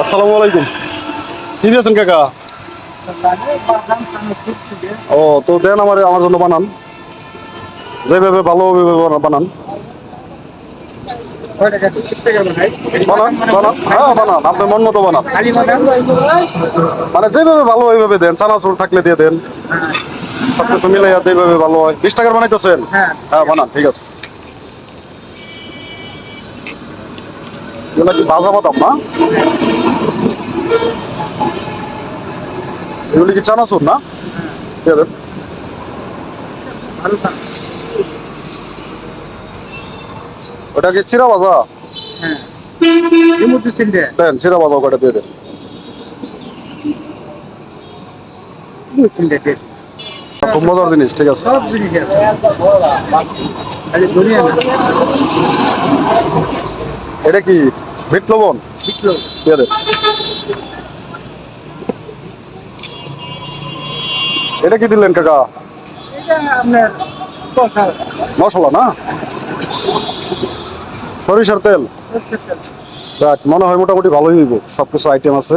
আসসালামু আলাইকুম। কি দিয়েছেন কাকা? ও তো দেন আমার আমার জন্য বানান। যেভাবে ভালো ওইভাবে বানান। হ্যাঁ বানান। আপনার মন মতো বানান। মানে যেভাবে ভালো ওইভাবে দেন। চানাচুর থাকলে দিয়ে দেন। সব কিছু মিলাইয়া যেভাবে ভালো হয়। বিশ টাকার বানাইতেছেন? হ্যাঁ। হ্যাঁ বানান ঠিক আছে। এগুলো কি ভাজা বাদাম না এগুলি কি চানাচুর না দিয়ে দেন ওটা কি চিরা ভাজা দেন চিরা ভাজা ওটা দিয়ে দেন খুব মজার জিনিস ঠিক আছে সব জিনিস আছে খালি ধরিয়া না এটা কি বিট লবণ দিয়ে এটা কি দিলেন কাকা? মশলা না? সরিষার তেল? যাক মনে হয় মোটামুটি ভালোই হইব। সব কিছু আইটেম আছে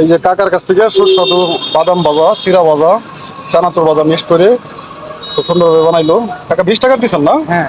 এই যে কাকার কাছ থেকে সুস্বাদু বাদাম ভাজা, চিরা ভাজা, চানাচুর ভাজা মিক্স করে খুব সুন্দরভাবে বানাইলো। কাকা, বিশ টাকা দিচ্ছেন না? হ্যাঁ।